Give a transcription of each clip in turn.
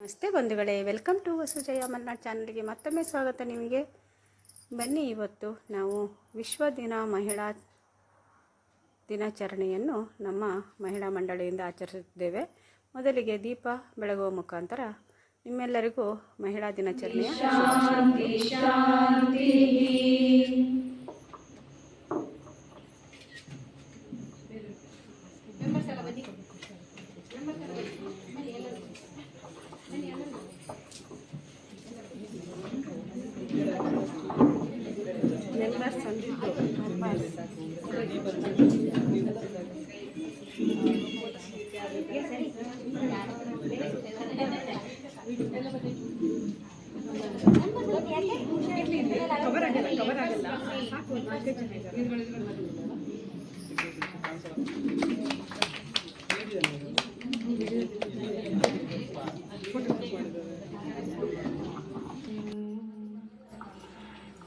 ನಮಸ್ತೆ ಬಂಧುಗಳೇ, welcome to ವಸುಜಯ Malnad ಚಾನಲ್ಗೆ ಮತ್ತೊಮ್ಮೆ ಸ್ವಾಗತ ನಿಮಗೆ. ಬನ್ನಿ ಇವತ್ತು ನಾವು ವಿಶ್ವ ದಿನ ಮಹಿಳಾ ದಿನಾಚರಣೆಯನ್ನು ನಮ್ಮ ಮಹಿಳಾ ಮಂಡಳಿಯಿಂದ ಆಚರಿಸುತ್ತಿದ್ದೇವೆ ಮೊದಲಿಗೆ ದೀಪ ಬೆಳಗುವ ಮುಖಾಂತರ ನಿಮ್ಮೆಲ್ಲರಿಗೂ ಮಹಿಳಾ ದಿನಾಚರಣೆಯ ಮೆಂಬರ್ಸ್ ಅಂದಿದ್ದು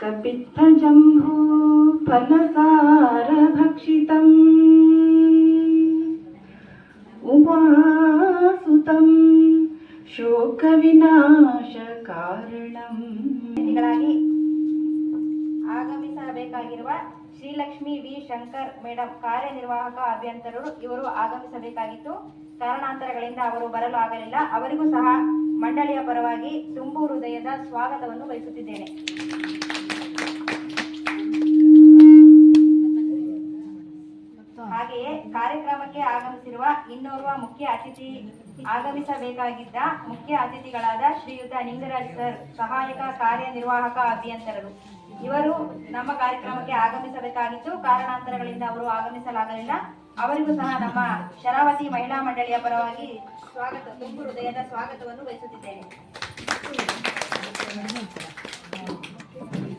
कपित्थजम्भू फलसारभक्षितम् उमासुतं शोकविनाशकारणम् ಅತಿಥಿಗಳಾಗಿ ಆಗಮಿಸಬೇಕಾಗಿರುವ ಶ್ರೀಲಕ್ಷ್ಮಿ ವಿ ಶಂಕರ್ ಮೇಡಂ ಕಾರ್ಯನಿರ್ವಾಹಕ ಅಭಿಯಂತರರು ಇವರು ಆಗಮಿಸಬೇಕಾಗಿತ್ತು ಕಾರಣಾಂತರಗಳಿಂದ ಅವರು ಬರಲು ಆಗಲಿಲ್ಲ ಅವರಿಗೂ ಸಹ ಮಂಡಳಿಯ ಪರವಾಗಿ ತುಂಬು ಹೃದಯದ ಸ್ವಾಗತವನ್ನು ಬಯಸುತ್ತಿದ್ದೇನೆ ಹಾಗೆಯೇ ಕಾರ್ಯಕ್ರಮಕ್ಕೆ ಆಗಮಿಸಿರುವ ಇನ್ನೋರ್ವ ಮುಖ್ಯ ಅತಿಥಿ ಆಗಮಿಸಬೇಕಾಗಿದ್ದ ಮುಖ್ಯ ಅತಿಥಿಗಳಾದ ಶ್ರೀಯುತ ನಿಂಗರಾಜ್ ಸರ್, ಸಹಾಯಕ ಕಾರ್ಯನಿರ್ವಾಹಕ ಅಭಿಯಂತರರು. ಇವರು ನಮ್ಮ ಕಾರ್ಯಕ್ರಮಕ್ಕೆ ಆಗಮಿಸಬೇಕಾಗಿತ್ತು ಕಾರಣಾಂತರಗಳಿಂದ ಅವರು ಆಗಮಿಸಲಾಗಲಿಲ್ಲ. ಅವರಿಗೂ ಸಹ ನಮ್ಮ ಶರಾವತಿ ಮಹಿಳಾ ಮಂಡಳಿಯ ಪರವಾಗಿ ಸ್ವಾಗತ ತುಂಬು ಹೃದಯದ ಸ್ವಾಗತವನ್ನು ಬಯಸುತ್ತಿದ್ದೇನೆ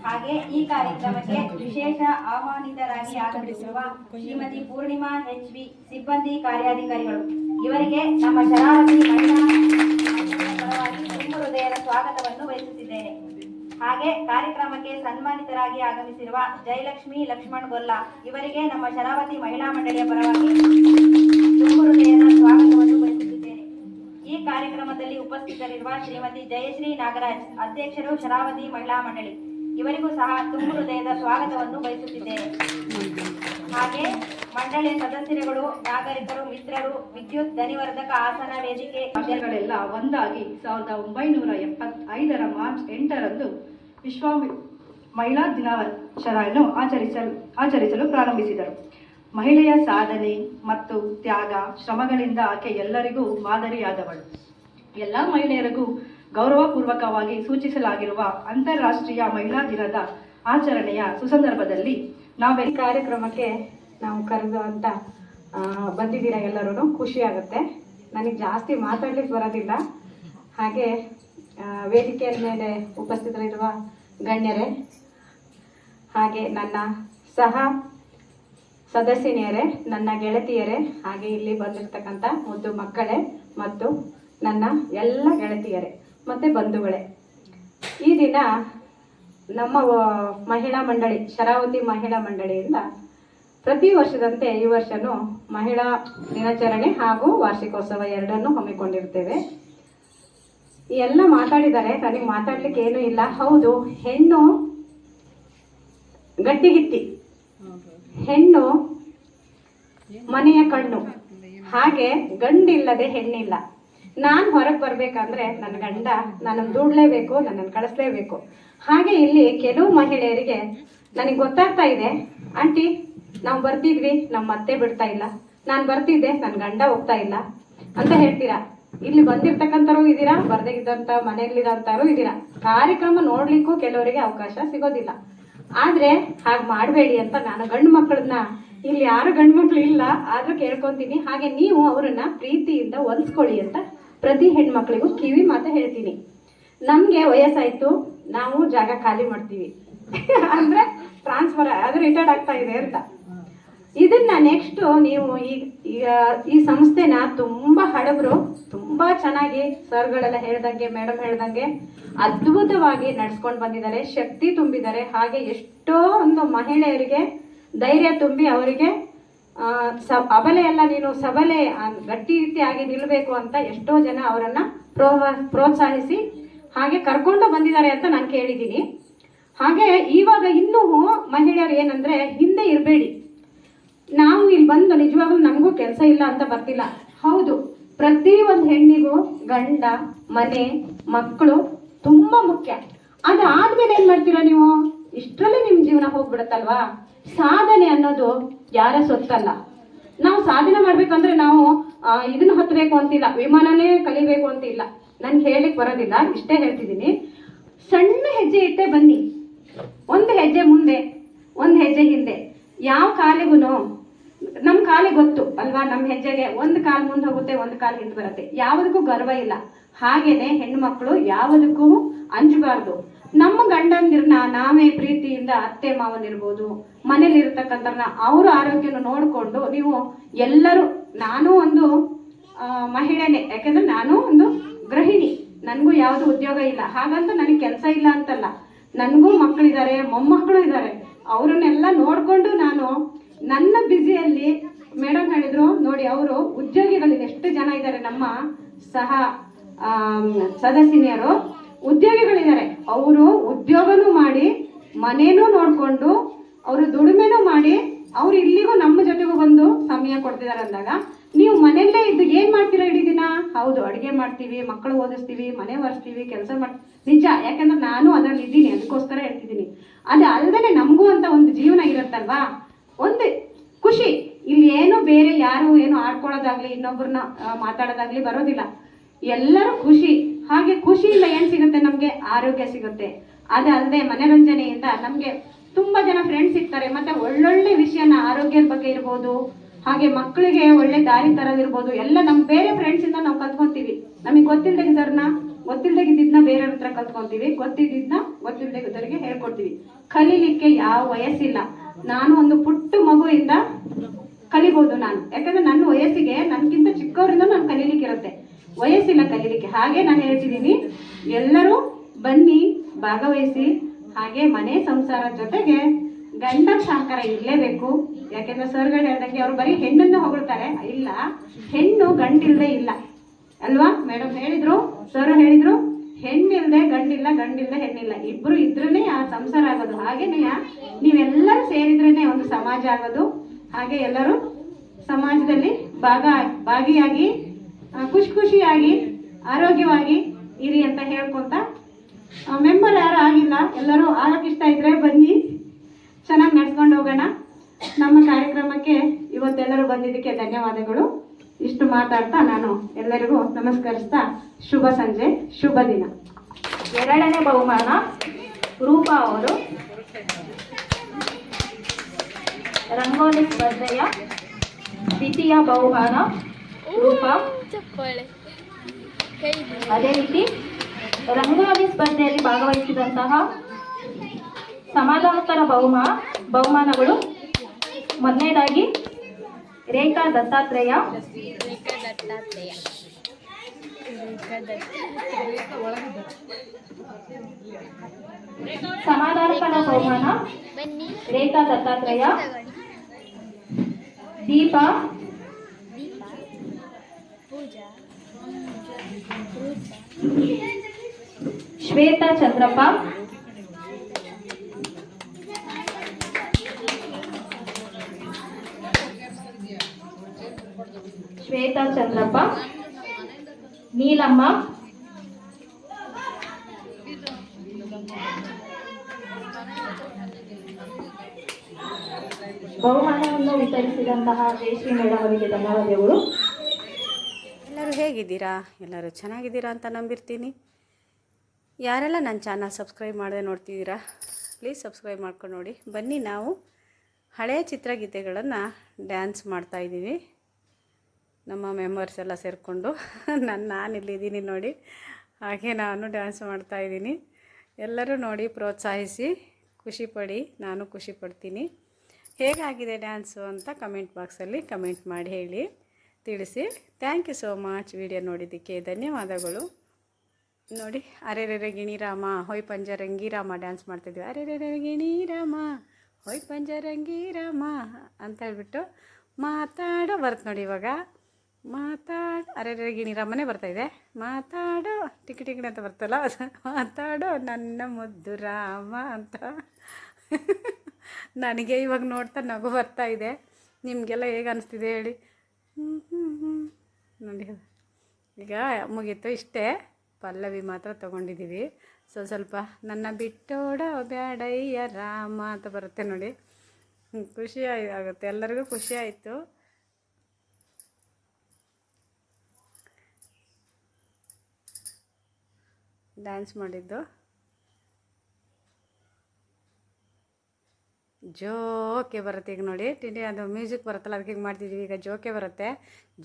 ಹಾಗೆ ಈ ಕಾರ್ಯಕ್ರಮಕ್ಕೆ ವಿಶೇಷ ಆಹ್ವಾನಿತರಾಗಿ ಆಗಮಿಸಿರುವ ಶ್ರೀಮತಿ ಪೂರ್ಣಿಮಾ ಎಚ್ ಬಿ ಸಿಬ್ಬಂದಿ ಕಾರ್ಯಾಧಿಕಾರಿಗಳು. ಇವರಿಗೆ ನಮ್ಮ ಶರಾವತಿ ಪರವಾಗಿ ಹೃದಯದ ಸ್ವಾಗತವನ್ನು ವಹಿಸುತ್ತಿದ್ದೇನೆ ಹಾಗೆ ಕಾರ್ಯಕ್ರಮಕ್ಕೆ ಸನ್ಮಾನಿತರಾಗಿ ಆಗಮಿಸಿರುವ ಜಯಲಕ್ಷ್ಮಿ ಲಕ್ಷ್ಮಣ್ ಗೊಲ್ಲ ಇವರಿಗೆ ನಮ್ಮ ಶರಾವತಿ ಮಹಿಳಾ ಮಂಡಳಿಯ ಪರವಾಗಿ ಹೃದಯದ ಸ್ವಾಗತವನ್ನು ಬಯಸುತ್ತಿದ್ದೇನೆ. ಈ ಕಾರ್ಯಕ್ರಮದಲ್ಲಿ ಉಪಸ್ಥಿತರಿರುವ ಶ್ರೀಮತಿ ಜಯಶ್ರೀ ನಾಗರಾಜ್, ಅಧ್ಯಕ್ಷರು ಶರಾವತಿ ಮಹಿಳಾ ಮಂಡಳಿ. ಇವರಿಗೂ ಸಹ ತುಂಬು ಹೃದಯದ ಸ್ವಾಗತವನ್ನು ಬಯಸುತ್ತಿದೆ ಹಾಗೆ ಮಂಡಳಿಯ ಸದಸ್ಯರುಗಳು, ನಾಗರಿಕರು, ಮಿತ್ರರು, ವಿದ್ಯುತ್ ಧ್ವನಿವರ್ಧಕ ಆಸನ ವೇದಿಕೆ ಕಾರ್ಯಗಳೆಲ್ಲ ಒಂದಾಗಿ ಸಾವಿರದ ಒಂಬೈನೂರ ಎಪ್ಪತ್ತೈದರ ಮಾರ್ಚ್ ಎಂಟರಂದು ವಿಶ್ವ ಮಹಿಳಾ ದಿನಾಚರಣೆಯನ್ನು ಆಚರಿಸಲು ಆಚರಿಸಲು ಪ್ರಾರಂಭಿಸಿದರು. ಮಹಿಳೆಯ ಸಾಧನೆ ಮತ್ತು ತ್ಯಾಗ ಶ್ರಮಗಳಿಂದ ಆಕೆ ಎಲ್ಲರಿಗೂ ಮಾದರಿಯಾದವಳು. ಎಲ್ಲ ಮಹಿಳೆಯರಿಗೂ ಗೌರವಪೂರ್ವಕವಾಗಿ ಸೂಚಿಸಲಾಗಿರುವ ಅಂತಾರಾಷ್ಟ್ರೀಯ ಮಹಿಳಾ ದಿನದ ಆಚರಣೆಯ ಸುಸಂದರ್ಭದಲ್ಲಿ ನಾವೆಲ್ಲ ಕಾರ್ಯಕ್ರಮಕ್ಕೆ ನಾವು ಕರೆದು ಅಂತ ಬಂದಿದ್ದೀರಾ ಎಲ್ಲರೂ ಖುಷಿ ಆಗುತ್ತೆ ನನಗೆ ಜಾಸ್ತಿ ಮಾತಾಡ್ಲಿಕ್ಕೆ ಬರೋದಿಲ್ಲ. ಹಾಗೆ ವೇದಿಕೆಯ ಮೇಲೆ ಉಪಸ್ಥಿತರಿರುವ ಗಣ್ಯರೇ, ಹಾಗೆ ನನ್ನ ಸಹ ಸದಸ್ಯನಿಯರೇ, ನನ್ನ ಗೆಳತಿಯರೇ, ಹಾಗೆ ಇಲ್ಲಿ ಬಂದಿರತಕ್ಕಂಥ ಮುದ್ದು ಮಕ್ಕಳೇ ಮತ್ತು ನನ್ನ ಎಲ್ಲ ಗೆಳತಿಯರೇ. ಮತ್ತು ಬಂಧುಗಳೇ. ಈ ದಿನ ನಮ್ಮ ಮಹಿಳಾ ಮಂಡಳಿ, ಶರಾವತಿ ಮಹಿಳಾ ಮಂಡಳಿಯಿಂದ ಪ್ರತಿ ವರ್ಷದಂತೆ ಈ ವರ್ಷನೂ ಮಹಿಳಾ ದಿನಾಚರಣೆ ಹಾಗೂ ವಾರ್ಷಿಕೋತ್ಸವ ಎರಡನ್ನೂ ಹಮ್ಮಿಕೊಂಡಿರ್ತೇವೆ. ಎಲ್ಲ ಮಾತಾಡಿದ್ದಾರೆ ನನಗೆ ಮಾತಾಡ್ಲಿಕ್ಕೆ ಏನೂ ಇಲ್ಲ. ಹೌದು, ಹೆಣ್ಣು ಗಟ್ಟಿಗಿತ್ತಿ ಹೆಣ್ಣು ಮನೆಯ ಕಣ್ಣು. ಹಾಗೆ ಗಂಡಿಲ್ಲದೆ ಹೆಣ್ಣಿಲ್ಲ. ನಾನು ಹೊರಗೆ ಬರ್ಬೇಕಂದ್ರೆ ನನ್ನ ಗಂಡ ನನ್ನನ್ನು ದುಡ್ಲೇಬೇಕು ನನ್ನನ್ನು ಕಳಿಸ್ಲೇಬೇಕು. ಹಾಗೆ ಇಲ್ಲಿ ಕೆಲವು ಮಹಿಳೆಯರಿಗೆ ನನಗೆ ಗೊತ್ತಾಗ್ತಾ ಇದೆ, ಆಂಟಿ, ನಾವು ಬರ್ತಿದ್ವಿ ನಮ್ಮ ಅತ್ತೆ ಬಿಡ್ತಾ ಇಲ್ಲ. ನಾನು ಬರ್ತಿದ್ದೆ ನನ್ನ ಗಂಡ ಹೋಗ್ತಾ ಇಲ್ಲ. ಅಂತ ಹೇಳ್ತೀರಾ? ಇಲ್ಲಿ ಬಂದಿರ್ತಕ್ಕಂಥವ್ರು ಇದ್ದೀರಾ ಬರ್ದೇ ಇದ್ದಂಥ ಮನೆಯಲ್ಲಿರೋಂಥವ್ರು ಇದ್ದೀರಾ ಕಾರ್ಯಕ್ರಮ ನೋಡ್ಲಿಕ್ಕೂ ಕೆಲವರಿಗೆ ಅವಕಾಶ ಸಿಗೋದಿಲ್ಲ. ಆದ್ರೆ ಹಾಗೆ ಮಾಡಬೇಡಿ ಅಂತ ನಾನು ಗಂಡು ಮಕ್ಕಳನ್ನ ಇಲ್ಲಿ ಯಾರು ಗಂಡು ಮಕ್ಕಳು ಇಲ್ಲ, ಆದ್ರೂ ಕೇಳ್ಕೊಂತೀನಿ. ಹಾಗೆ ನೀವು ಅವರನ್ನ ಪ್ರೀತಿಯಿಂದ ಹೊಲಿಸ್ಕೊಳ್ಳಿ ಅಂತ ಪ್ರತಿ ಹೆಣ್ಮಕ್ಳಿಗೂ ಕಿವಿ ಮಾತು ಹೇಳ್ತೀನಿ. ನಮಗೆ ವಯಸ್ಸಾಯಿತು, ನಾವು ಜಾಗ ಖಾಲಿ ಮಾಡ್ತೀವಿ. ಅಂದ್ರೆ ಟ್ರಾನ್ಸ್ಫರ್ ಅದು ರಿಟೈರ್ಡ್ ಆಗ್ತಾ ಇದೆ ಅಂತ. ಇದನ್ನ ನೆಕ್ಸ್ಟ್ ನೀವು ಈ ಈ- ಸಂಸ್ಥೆನ ತುಂಬಾ ಹಡಬ್ರು ತುಂಬಾ ಚೆನ್ನಾಗಿ ಸರ್ಗಳೆಲ್ಲ ಹೇಳ್ದಂಗೆ ಮೇಡಮ್ ಹೇಳ್ದಂಗೆ ಅದ್ಭುತವಾಗಿ ನಡ್ಸ್ಕೊಂಡು ಬಂದಿದ್ದಾರೆ. ಶಕ್ತಿ ತುಂಬಿದ್ದಾರೆ. ಹಾಗೆ ಎಷ್ಟೋ ಒಂದು ಮಹಿಳೆಯರಿಗೆ ಧೈರ್ಯ ತುಂಬಿ ಅವರಿಗೆ ಸ ಅಬಲೆ ಎಲ್ಲ ನೀನು, ಸಬಲೆ ಗಟ್ಟಿ ರೀತಿಯಾಗಿ ನಿಲ್ಲಬೇಕು ಅಂತ ಎಷ್ಟೋ ಜನ ಅವರನ್ನ ಪ್ರೋವ, ಪ್ರೋತ್ಸಾಹಿಸಿ ಹಾಗೆ ಕರ್ಕೊಂಡು ಬಂದಿದ್ದಾರೆ ಅಂತ ನಾನು ಕೇಳಿದ್ದೀನಿ. ಹಾಗೆ ಇವಾಗ ಇನ್ನೂ ಮಹಿಳೆಯರು ಏನಂದ್ರೆ, ಹಿಂದೆ ಇರಬೇಡಿ. ನಾವು ಇಲ್ಲಿ ಬಂದು ನಿಜವಾಗ್ಲೂ ನಮಗೂ ಕೆಲಸ ಇಲ್ಲ ಅಂತ ಬರ್ತಿಲ್ಲ. ಹೌದು, ಪ್ರತಿ ಒಂದು ಹೆಣ್ಣಿಗೂ ಗಂಡ, ಮನೆ, ಮಕ್ಕಳು ತುಂಬಾ ಮುಖ್ಯ. ಅದಾದ್ಮೇಲೆ ಏನ್ ಮಾಡ್ತೀರಾ ನೀವು? ಇಷ್ಟರಲ್ಲೇ ನಿಮ್ಮ ಜೀವನ ಹೋಗ್ಬಿಡತ್ತಲ್ವಾ? ಸಾಧನೆ ಅನ್ನೋದು ಯಾರ ಸೊತ್ತಲ್ಲ ನಾವು ಸಾಧನೆ ಮಾಡ್ಬೇಕಂದ್ರೆ ನಾವು ಇದನ್ನ ಹತ್ತಬೇಕು ಅಂತಿಲ್ಲ, ವಿಮಾನನೇ ಕಲಿಬೇಕು ಅಂತ ಇಲ್ಲ ನನ್ಗೆ ಹೇಳಿಕ್ ಬರೋದಿಲ್ಲ, ಇಷ್ಟೇ ಹೇಳ್ತಿದ್ದೀನಿ. ಸಣ್ಣ ಹೆಜ್ಜೆ ಇಟ್ಟೆ ಬನ್ನಿ. ಒಂದು ಹೆಜ್ಜೆ ಮುಂದೆ, ಒಂದು ಹೆಜ್ಜೆ ಹಿಂದೆ. ಯಾವ ಕಾಲಿಗೂ ನಮ್ಮ ಕಾಲಿಗೆ ಗೊತ್ತು, ಅಲ್ವಾ? ನಮ್ಮ ಹೆಜ್ಜೆಗೆ ಒಂದು ಕಾಲು ಮುಂದೆ ಹೋಗುತ್ತೆ, ಒಂದು ಕಾಲು ಹಿಂದೆ ಬರುತ್ತೆ. ಯಾವುದಕ್ಕೂ ಗರ್ವ ಇಲ್ಲ. ಹಾಗೇನೆ ಹೆಣ್ಮಕ್ಳು ಯಾವುದಕ್ಕೂ ಅಂಜಬಾರ್ದು. ನಮ್ಮ ಗಂಡಂದಿರ್ನ ನಾವೇ ಪ್ರೀತಿಯಿಂದ ಅತ್ತೆ ಮಾವನಿರ್ಬೋದು ಮನೇಲಿ ಇರ್ತಕ್ಕಂಥವ್ರನ್ನ ಅವ್ರ ಆರೋಗ್ಯನ ನೋಡಿಕೊಂಡು ನೀವು ಎಲ್ಲರೂ, ನಾನು ಒಂದು ಮಹಿಳೆನೇ. ಯಾಕಂದ್ರೆ ನಾನು ಒಂದು ಗೃಹಿಣಿ. ನನಗೂ ಯಾವುದು ಉದ್ಯೋಗ ಇಲ್ಲ. ಹಾಗಂತ ನನಗೆ ಕೆಲಸ ಇಲ್ಲ ಅಂತಲ್ಲ. ನನಗೂ ಮಕ್ಕಳಿದ್ದಾರೆ ಮೊಮ್ಮಕ್ಕಳು ಇದ್ದಾರೆ ಅವರನ್ನೆಲ್ಲ ನೋಡ್ಕೊಂಡು ನಾನು ನನ್ನ ಬ್ಯುಸಿಯಲ್ಲಿ ಮೇಡಮ್ ಹೇಳಿದ್ರು, ನೋಡಿ ಅವರು ಉದ್ಯೋಗಿಗಳು ಎಷ್ಟು ಜನ ಇದ್ದಾರೆ ನಮ್ಮ ಸಹ ಸದಸ್ಯನಿಯರು. ಉದ್ಯೋಗಿಗಳಿದ್ದಾರೆ. ಅವರು ಉದ್ಯೋಗನೂ ಮಾಡಿ, ಮನೇನೂ ನೋಡಿಕೊಂಡು, ಅವರು ದುಡಿಮೆನೂ ಮಾಡಿ, ಅವ್ರು ಇಲ್ಲಿಗೂ ನಮ್ಮ ಜೊತೆಗೂ ಬಂದು ಸಮಯ ಕೊಡ್ತಿದ್ದಾರೆ ಅಂದಾಗ, ನೀವು ಮನೆಯಲ್ಲೇ ಇದ್ದು ಏನು ಮಾಡ್ತೀರಾ ಇಡೀ ದಿನ? ಹೌದು, ಅಡುಗೆ ಮಾಡ್ತೀವಿ, ಮಕ್ಕಳು ಓದಿಸ್ತೀವಿ, ಮನೆ ಒರೆಸ್ತೀವಿ, ಕೆಲಸ ಮಾಡ್, ನಿಜ, ಯಾಕಂದ್ರೆ ನಾನು ಅದ್ರಲ್ಲಿ ಇದ್ದೀನಿ, ಅದಕ್ಕೋಸ್ಕರ ಹೇಳ್ತಿದ್ದೀನಿ. ಅದು ಅಲ್ಲದೆ ನಮಗೂ ಅಂತ ಒಂದು ಜೀವನ ಇರುತ್ತಲ್ವಾ? ಒಂದು ಖುಷಿ. ಇಲ್ಲಿ ಏನು ಬೇರೆ ಯಾರು ಏನು ಆಡ್ಕೊಳ್ಳೋದಾಗ್ಲಿ ಇನ್ನೊಬ್ಬರನ್ನ ಮಾತಾಡೋದಾಗ್ಲಿ ಬರೋದಿಲ್ಲ. ಎಲ್ಲರೂ ಖುಷಿ. ಹಾಗೆ ಖುಷಿಯಿಂದ ಏನ್ ಸಿಗುತ್ತೆ? ನಮ್ಗೆ ಆರೋಗ್ಯ ಸಿಗುತ್ತೆ. ಅದಲ್ಲದೆ ಮನರಂಜನೆಯಿಂದ ನಮ್ಗೆ ತುಂಬಾ ಜನ ಫ್ರೆಂಡ್ಸ್ ಇರ್ತಾರೆ. ಮತ್ತೆ ಒಳ್ಳೊಳ್ಳೆ ವಿಷಯನ ಆರೋಗ್ಯದ ಬಗ್ಗೆ ಇರ್ಬೋದು, ಹಾಗೆ ಮಕ್ಕಳಿಗೆ ಒಳ್ಳೆ ದಾರಿ ತರೋದಿರ್ಬೋದು ಎಲ್ಲ ನಮ್ ಬೇರೆ ಫ್ರೆಂಡ್ಸ್ ಇಂದ ನಾವು ಕಲ್ತ್ಕೊಂತೀವಿ. ನಮಗೆ ಗೊತ್ತಿಲ್ದಿದ್ದವ್ರನ್ನ ಇದ್ದಿದ್ನ ಬೇರೆಯವ್ರ ಹತ್ರ ಕಲ್ತ್ಕೊಂತೀವಿ. ಗೊತ್ತಿದ್ದನ್ನ ಗೊತ್ತಿಲ್ದಾಗಿದ್ದವ್ರಿಗೆ ಹೇಳ್ಕೊಡ್ತೀವಿ. ಕಲೀಲಿಕ್ಕೆ ಯಾವ ವಯಸ್ಸಿಲ್ಲ. ನಾನು ಒಂದು ಪುಟ್ಟ ಮಗುವಿಂದ ಕಲಿಬಹುದು ನಾನು. ಯಾಕಂದ್ರೆ ನನ್ನ ವಯಸ್ಸಿಗೆ ನನ್ಗಿಂತ ಚಿಕ್ಕವರಿಂದ ನಾನು ಕಲೀಲಿಕ್ಕೆ ಇರುತ್ತೆ ವಯಸ್ಸಿಲ್ಲ ಕಲೀಲಿಕ್ಕೆ. ಹಾಗೆ ನಾನು ಹೇಳ್ತಿದ್ದೀನಿ, ಎಲ್ಲರೂ ಬನ್ನಿ, ಭಾಗವಹಿಸಿ, ಹಾಗೆ ಮನೆ ಸಂಸಾರ ಜೊತೆಗೆ ಗಂಡ ಸಹಕಾರ ಇರಲೇಬೇಕು. ಯಾಕೆಂದ್ರೆ ಸರ್ಗಳು ಹೇಳ್ದಂಗೆ ಅವರು ಬರೀ ಹೆಣ್ಣನ್ನು ಹೊಗಳ್ತಾರೆ. ಇಲ್ಲ, ಹೆಣ್ಣು ಗಂಡಿಲ್ದೆ ಇಲ್ಲ. ಅಲ್ವಾ? ಮೇಡಮ್ ಹೇಳಿದ್ರು, ಸರ್ ಹೇಳಿದ್ರು, ಹೆಣ್ಣಿಲ್ದೆ ಗಂಡಿಲ್ಲ, ಗಂಡಿಲ್ದೆ ಹೆಣ್ಣಿಲ್ಲ. ಇಬ್ರು ಇದ್ರೇ ಆ ಸಂಸಾರ ಆಗೋದು. ಹಾಗೇನೆ ನೀವೆಲ್ಲರೂ ಸೇರಿದ್ರೇನೆ ಒಂದು ಸಮಾಜ ಆಗೋದು. ಹಾಗೆ ಎಲ್ಲರೂ ಸಮಾಜದಲ್ಲಿ ಭಾಗ, ಭಾಗಿಯಾಗಿ ಖುಷಿ ಖುಷಿಯಾಗಿ, ಆರೋಗ್ಯವಾಗಿ ಇರಿ ಅಂತ ಹೇಳ್ಕೊಂತ ಮೆಂಬರ್ ಯಾರು ಆಗಿಲ್ಲ, ಎಲ್ಲರೂ ಆಗಕ್ಕೆ ಇಷ್ಟ ಇದ್ರೆ ಬನ್ನಿ. ಚೆನ್ನಾಗಿ ನಡ್ಸ್ಕೊಂಡು ಹೋಗೋಣ. ನಮ್ಮ ಕಾರ್ಯಕ್ರಮಕ್ಕೆ ಇವತ್ತೆಲ್ಲರೂ ಬಂದಿದ್ದಕ್ಕೆ ಧನ್ಯವಾದಗಳು. ಇಷ್ಟು ಮಾತಾಡ್ತಾ ನಾನು ಎಲ್ಲರಿಗೂ ನಮಸ್ಕರಿಸ್ತಾ ಶುಭ ಸಂಜೆ, ಶುಭ ದಿನ. ಎರಡನೇ ಬಹುಮಾನ ರೂಪಾ ಅವರು. ರಂಗೋಲಿ ಸ್ಪರ್ಧೆಯ ದ್ವಿತೀಯ ಬಹುಮಾನ ರೂಪಾ. ಚಪ್ಪಾಳೆ. ಅದೇ ರೀತಿ ರಂಗೋಲಿ ಸ್ಪರ್ಧೆಯಲ್ಲಿ ಭಾಗವಹಿಸಿದಂತಹ ಸಮಾಧಾನಕರ ಬಹುಮಾ ಬಹುಮಾನಗಳು ಮೊದಲನೇದಾಗಿ ರೇಖಾ ದತ್ತಾತ್ರೇಯ. ಸಮಾಧಾನಕರ ಬಹುಮಾನ ರೇಖಾ ದತ್ತಾತ್ರೇಯ. ದೀಪ ಪೂಜಾ ಪೂಜಾ ಶ್ವೇತಾ ಚಂದ್ರಪ್ಪ ಶ್ವೇತಾ ಚಂದ್ರಪ್ಪ ನೀಲಮ್ಮ ಬಹುಮಾನವನ್ನು ವಿತರಿಸಿದಂತಹ ಜಯಶ್ರೀ ಮೇಡಮ್ ಅವರಿಗೆ ಧನ್ಯವಾದಗಳು ಎಲ್ಲರೂ ಹೇಗಿದ್ದೀರಾ? ಎಲ್ಲರೂ ಚೆನ್ನಾಗಿದ್ದೀರಾ ಅಂತ ನಂಬಿರ್ತೀನಿ. ಯಾರೆಲ್ಲ ನನ್ನ ಚಾನಲ್ ಸಬ್ಸ್ಕ್ರೈಬ್ ಮಾಡದೆ ನೋಡ್ತಿದ್ದೀರಾ ಪ್ಲೀಸ್ ಸಬ್ಸ್ಕ್ರೈಬ್ ಮಾಡ್ಕೊಂಡು ನೋಡಿ. ಬನ್ನಿ ನಾವು ಹಳೆಯ ಚಿತ್ರಗೀತೆಗಳನ್ನು ಡ್ಯಾನ್ಸ್ ಮಾಡ್ತಾಯಿದ್ದೀವಿ ನಮ್ಮ ಮೆಂಬರ್ಸ್ ಎಲ್ಲ ಸೇರಿಕೊಂಡು. ನಾನು ನಾನು ಇಲ್ಲಿದ್ದೀನಿ ನೋಡಿ. ಹಾಗೆ ನಾನು ಡ್ಯಾನ್ಸ್ ಮಾಡ್ತಾಯಿದ್ದೀನಿ ಎಲ್ಲರೂ ನೋಡಿ, ಪ್ರೋತ್ಸಾಹಿಸಿ, ಖುಷಿಪಡಿ, ನಾನು ಖುಷಿ ಪಡ್ತೀನಿ ಹೇಗಾಗಿದೆ ಡ್ಯಾನ್ಸು ಅಂತ ಕಮೆಂಟ್ ಬಾಕ್ಸಲ್ಲಿ ಕಮೆಂಟ್ ಮಾಡಿ ಹೇಳಿ. ತಿಳಿಸಿ. Thank you so much video ನೋಡಿದ್ದಕ್ಕೆ ಧನ್ಯವಾದಗಳು. ನೋಡಿ, ಅರೆರೆರೆ ಗಿಣಿರಾಮ ಹೊಯ್ ಪಂಜರಂಗಿ ರಾಮ ಡ್ಯಾನ್ಸ್ ಮಾಡ್ತಿದ್ವಿ. ಅರೆರೆರೆ ಗಿಣಿರಾಮ ಹೊಯ್ ಪಂಜರಂಗಿ ರಾಮ ಅಂತ ಹೇಳ್ಬಿಟ್ಟು ಮಾತಾಡೋ ಬರುತ್ತೆ ನೋಡಿ ಇವಾಗ. ಮಾತಾಡ ಅರೆ ಗಿಣಿರಾಮನೇ ಗಿಣಿ ಬರ್ತಾ ಬರ್ತಾಯಿದೆ ಮಾತಾಡೋ, ಟಿಕಿ ಟಿಕಿಣಿ ಅಂತ ಬರ್ತಲ್ಲ. ಮಾತಾಡೋ ನನ್ನ ಮುದ್ದು ರಾಮ ಅಂತ. ನನಗೆ ಇವಾಗ ನೋಡ್ತಾ ನಗು ಬರ್ತಾ ಇದೆ. ನಿಮಗೆಲ್ಲ ಹೇಗೆ ಅನಿಸ್ತಿದೆ ಹೇಳಿ. ನೋಡಿ. ಈಗ ಮುಗೀತು ಇಷ್ಟೇ. ಪಲ್ಲವಿ ಮಾತ್ರ ತೊಗೊಂಡಿದ್ದೀವಿ. ಸೊ, ಸ್ವಲ್ಪ ನನ್ನ ಬಿಟ್ಟೋಡ ಬ್ಯಾಡಯ್ಯ ರಾಮ ಅಂತ ಬರುತ್ತೆ ನೋಡಿ. ಖುಷಿ ಆಗುತ್ತೆ. ಎಲ್ಲರಿಗೂ ಖುಷಿ ಆಯಿತು. ಡ್ಯಾನ್ಸ್ ಮಾಡಿದ್ದು. ಜೋಕೆ ಬರುತ್ತೆ ಈಗ ನೋಡಿ ತಿಂಡಿ ಅದು ಮ್ಯೂಸಿಕ್ ಬರುತ್ತಲ್ಲ ಅದಕ್ಕೆ ಹಿಂಗೆ ಮಾಡ್ತಿದ್ದೀವಿ ಈಗ ಜೋಕೆ ಬರುತ್ತೆ.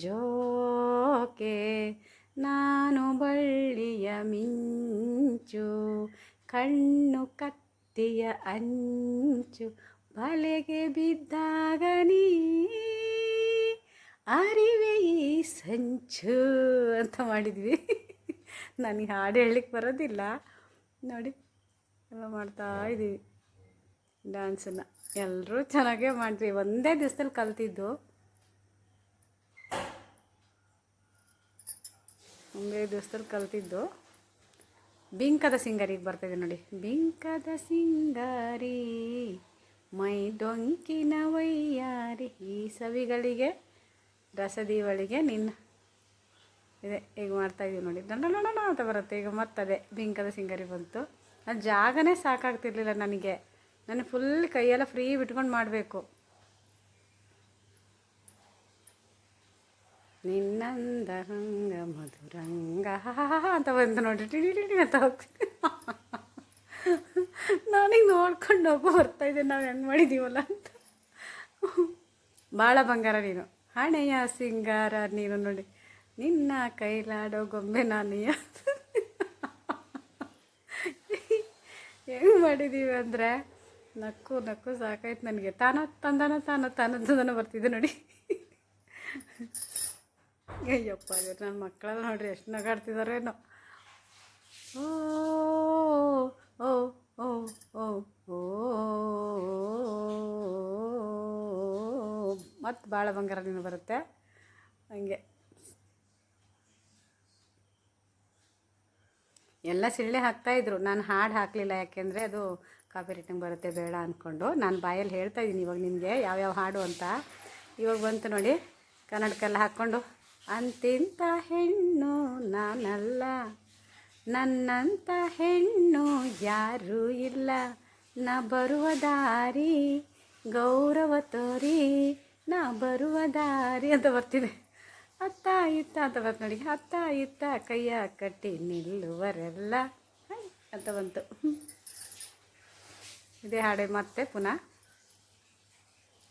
ಜೋಕೆ ನಾನು ಬಳ್ಳಿಯ ಮಿಂಚು ಕಣ್ಣು ಕತ್ತಿಯ ಅಂಚು ಬಲೆಗೆ ಬಿದ್ದಾಗ ನೀ ಅರಿವೆ ಈ ಸಂಚು ಅಂತ ಮಾಡಿದ್ವಿ. ನನಗೆ ಹಾಡು ಹೇಳಲಿಕ್ಕೆ ಬರೋದಿಲ್ಲ. ನೋಡಿ ಎಲ್ಲ ಮಾಡ್ತಾ ಇದ್ದೀವಿ ಡ್ಯಾನ್ಸನ್ನು ಎಲ್ಲರೂ ಚೆನ್ನಾಗೇ ಮಾಡ್ತೀವಿ. ಒಂದೇ ದಿವಸದಲ್ಲಿ ಕಲ್ತಿದ್ದು. ಒಂದೇ ದಿವಸದಲ್ಲಿ ಕಲ್ತಿದ್ದು. ಬಿಂಕದ ಸಿಂಗಾರಿಗೆ ಬರ್ತಾಯಿದೆ ನೋಡಿ. ಬಿಂಕದ ಸಿಂಗಾರಿ, ಮೈ ಡೊಂಕಿನ ವೈಯಾರಿ, ಈ ಸವಿಗಳಿಗೆ, ರಸದೀವಳಿಗೆ ನಿನ್ನ ಇದೆ. ಈಗ ಮಾಡ್ತಾಯಿದ್ದೀವಿ ನೋಡಿ. ದಂಡ ಅಂತ ಬರುತ್ತೆ. ಈಗ ಮತ್ತದೇ ಬಿಂಕದ ಸಿಂಗಾರಿ ಬಂತು. ಆ ಜಾಗನೇ ಸಾಕಾಗ್ತಿರ್ಲಿಲ್ಲ ನನಗೆ. ನನಗೆ ಫುಲ್ ಕೈಯೆಲ್ಲ ಫ್ರೀ ಬಿಟ್ಕೊಂಡು ಮಾಡಬೇಕು. ನಿನ್ನಂದ ಹಂಗ ಮಧುರಂಗ ಅಂತ ಬಂದು ನೋಡಿ ಟಿಡಿ ಟಿಡಿ ಅಂತ ಹೋಗ್ತೀನಿ ನನಗೆ ನೋಡ್ಕೊಂಡು ಬರ್ತಾ ಬರ್ತಾಯಿದೆ ನಾವು ಹೆಂಗೆ ಮಾಡಿದ್ದೀವಲ್ಲ ಅಂತ. ಭಾಳ ಬಂಗಾರ ನೀನು. ಹಣೆಯ ಸಿಂಗಾರ ನೀನು ನೋಡಿ. ನಿನ್ನ ಕೈಲಾಡೋ ಗೊಂಬೆ ನಾನೀಯ ಹೆಂಗೆ ಮಾಡಿದ್ದೀವಿ ಅಂದರೆ ನಕ್ಕು ನಕ್ಕು ಸಾಕಾಯ್ತು ನನಗೆ. ತಾನ ತಂದನ, ತಾನ ತಾನ ತಂದನ ಬರ್ತಿದ್ದೆ ನೋಡಿ. ಅಯ್ಯಪ್ಪ ದೇವ್ರು ನನ್ನ ಮಕ್ಕಳೆಲ್ಲ ನೋಡ್ರಿ, ಎಷ್ಟು ನಗಾಡ್ತಿದಾರೇನೋ ಓ ಓ ಓ ಓ ಓ, ಮತ್ತು ಭಾಳ ಬಂಗಾರ ನೀನು ಬರುತ್ತೆ. ಹಂಗೆ. ಎಲ್ಲ ಸಿಳ್ಳೆ ಹಾಕ್ತಾಯಿದ್ರು ನಾನು ಹಾಡು ಹಾಕಲಿಲ್ಲ ಯಾಕೆಂದರೆ ಅದು ಕಾಪಿ ರೇಟಿಂಗ್ ಬರುತ್ತೆ ಬೇಡ ಅಂದ್ಕೊಂಡು ನಾನು ಬಾಯಲ್ಲಿ ಹೇಳ್ತಾ ಇದ್ದೀನಿ ಇವಾಗ ನಿಮಗೆ ಯಾವ್ಯಾವ ಹಾಡು ಅಂತ. ಇವಾಗ ಬಂತು ನೋಡಿ, ಕನ್ನಡಕ್ಕೆಲ್ಲ ಹಾಕ್ಕೊಂಡು, ಅಂತಿಂತ ಹೆಣ್ಣು ನಾನಲ್ಲ ನನ್ನಂಥ ಹೆಣ್ಣು ಯಾರೂ ಇಲ್ಲ, ನಾ ಬರುವ ದಾರಿ ಗೌರವ ತೋರಿ, ನಾ ಬರುವ ದಾರಿ ಅಂತ ಬರ್ತಿದೆ. ಅತ್ತ ಇತ್ತ ಅಂತ ಬರ್ತ ನೋಡಿ, ಅತ್ತ ಇತ್ತ ಕೈಯ ಕಟ್ಟಿ ನಿಲ್ಲುವರೆಲ್ಲ ಅಂತ ಬಂತು. ಇದೇ ಹಾಡೆ ಮತ್ತೆ ಪುನಃ.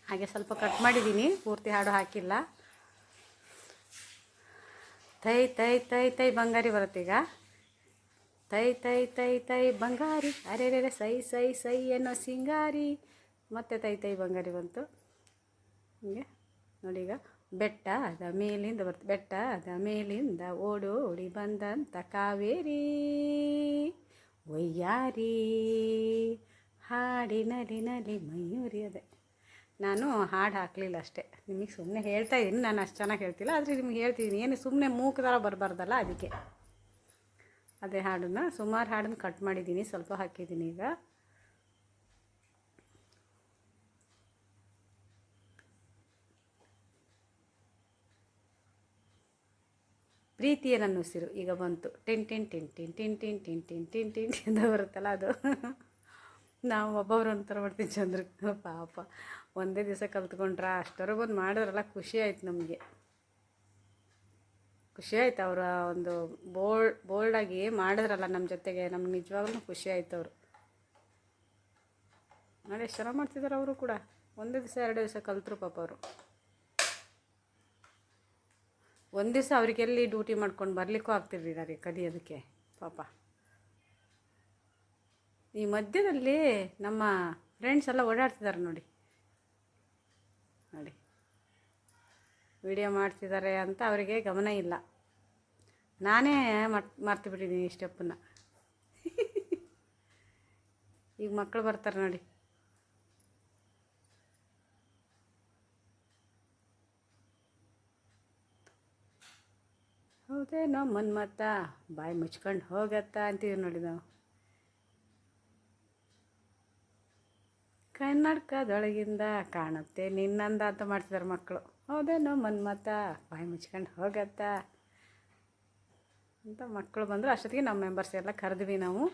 ಹಾಗೆ ಸ್ವಲ್ಪ ಕಟ್ ಮಾಡಿದ್ದೀನಿ ಪೂರ್ತಿ ಹಾಡು ಹಾಕಿಲ್ಲ. ತೈ ತೈ ತೈ ತೈ ಬಂಗಾರಿ ಬರುತ್ತೆ ಈಗ. ತೈ ತೈ ತೈ ತೈ ಬಂಗಾರಿ ಅರೆ ಅರೆ ಸೈ ಸೈ ಸೈ ಅನ್ನೋ ಸಿಂಗಾರಿ. ಮತ್ತೆ ತೈ ತೈ ಬಂಗಾರಿ ಬಂತು. ಹೀಗೆ, ನೋಡಿ ಈಗ. ಬೆಟ್ಟ ಅದ ಮೇಲಿಂದ ಬರ್ತು ಬೆಟ್ಟ ಅದ ಮೇಲಿಂದ ಓಡಿ ಬಂದಂಥ ಕಾವೇರಿ, ಒಯ್ಯಾರಿ. ಹಾಡಿನಲಿ ನಲಿ ಮಯೂರಿ ನಾನು ಹಾಡು ಹಾಕಲಿಲ್ಲ ಅಷ್ಟೇ ನಿಮಗೆ ಸುಮ್ಮನೆ ಹೇಳ್ತಾ ಇದ್ದೀನಿ ನಾನು ಅಷ್ಟು ಚೆನ್ನಾಗಿ ಹೇಳ್ತಿಲ್ಲ ಆದರೆ ನಿಮ್ಗೆ ಹೇಳ್ತಿದ್ದೀನಿ ಏನು ಸುಮ್ಮನೆ ಮೂಕ ಥರ ಬರಬಾರ್ದಲ್ಲ ಅದಕ್ಕೆ ಅದೇ ಹಾಡನ್ನು ಸುಮಾರು ಹಾಡನ್ನು ಕಟ್ ಮಾಡಿದ್ದೀನಿ ಸ್ವಲ್ಪ ಹಾಕಿದ್ದೀನಿ ಈಗ ಪ್ರೀತಿಯ ನನ್ನ ಉಸಿರು ಈಗ ಬಂತು ಟಿನ್ ಟಿನ್ ಟಿನ್ ಟಿನ್ ಟಿನ್ ಟಿನ್ ಟಿನ್ ಟಿನ್ ಟಿನ್ ಟಿನ್ ಅಂತ ಬರುತ್ತಲ್ಲ ಅದು ನಾವು ಒಬ್ಬೊಬ್ರು ಒಂಥರ ಮಾಡ್ತೀವಿ ಚಂದ್ರ ಪಾಪ. ಒಂದೇ ದಿವಸ ಕಲ್ತ್ಕೊಂಡ್ರ ಅಷ್ಟರ ಬಂದು ಮಾಡಿದ್ರಲ್ಲ ಖುಷಿ ಆಯ್ತು ನಮಗೆ. ಖುಷಿ ಆಯ್ತು ಅವರ ಒಂದು ಬೋಲ್ಡ್ ಬೋಲ್ಡಾಗಿ ಮಾಡಿದ್ರಲ್ಲ ನಮ್ಮ ಜೊತೆಗೆ, ನಮ್ಗೆ ನಿಜವಾಗ್ಲೂ ಖುಷಿ ಆಯ್ತು ಅವರು. ನೋಡಿ ಎಷ್ಟು ಚೆನ್ನಾಗಿ ಮಾಡ್ತಿದ್ದಾರೆ ಅವರು ಕೂಡ. ಒಂದೇ ದಿವಸ, ಎರಡು ದಿವಸ ಕಲ್ತರು ಪಾಪ ಅವರು. ಒಂದು ದಿವಸ ಅವ್ರಿಗೆಲ್ಲಿ ಡ್ಯೂಟಿ ಮಾಡ್ಕೊಂಡು ಬರಲಿಕ್ಕೂ ಆಗ್ತಿರ್ಲಿಲ್ಲ ರೀ ಕಲಿಯೋದಕ್ಕೆ ಪಾಪ. ಈ ಮಧ್ಯದಲ್ಲಿ ನಮ್ಮ ಫ್ರೆಂಡ್ಸ್ ಎಲ್ಲ ಓಡಾಡ್ತಿದ್ದಾರೆ ನೋಡಿ. ನೋಡಿ. ವಿಡಿಯೋ ಮಾಡ್ತಿದ್ದಾರೆ ಅಂತ ಅವರಿಗೆ ಗಮನ ಇಲ್ಲ. ನಾನೇ ಮಟ್ ಮರ್ತು ಬಿಟ್ಟಿದ್ದೀನಿ ಈ ಸ್ಟೆಪ್ಪನ್ನು ಈಗ ಮಕ್ಕಳು ಬರ್ತಾರೆ ನೋಡಿ. ಹೌದೇ ನಮ್ಮನ್ ಮನ್ಮತ್ತ ಬಾಯಿ ಮುಚ್ಕೊಂಡು ಹೋಗತ್ತಾ ಅಂತೀವಿ ನೋಡಿ ನಾವು. ಕನ್ನಡಕದೊಳಗಿಂದ ಕಾಣುತ್ತೆ. ನಿನ್ನಂದ ಅಂತ ಮಾಡ್ತಿದ್ದಾರೆ ಮಕ್ಕಳು. ಹೌದೇನೋ ಮನ್ಮತ ಬಾಯಿ ಮುಚ್ಕೊಂಡು ಹೋಗತ್ತ. ಅಂತ ಮಕ್ಕಳು ಬಂದರು. ಅಷ್ಟೊತ್ತಿಗೆ ನಮ್ಮ ಮೆಂಬರ್ಸ್ ಎಲ್ಲ ಕರೆದ್ವಿ ನಾವು,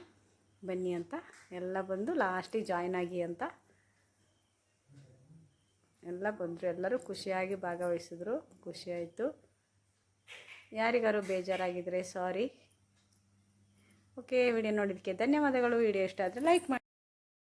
ಬನ್ನಿ ಅಂತ. ಎಲ್ಲ ಬಂದು ಲಾಸ್ಟಿಗೆ ಜಾಯ್ನ್ ಆಗಿ ಅಂತ. ಎಲ್ಲ ಬಂದರು. ಎಲ್ಲರೂ ಖುಷಿಯಾಗಿ ಭಾಗವಹಿಸಿದ್ರು. ಖುಷಿಯಾಯಿತು ಯಾರಿಗಾರು ಬೇಜಾರಾಗಿದ್ದರೆ ಸಾರಿ ಓಕೆ ವಿಡಿಯೋ ನೋಡಿದ್ದಕ್ಕೆ ಧನ್ಯವಾದಗಳು. ವಿಡಿಯೋ ಇಷ್ಟ ಆದರೆ ಲೈಕ್ ಮಾಡಿ.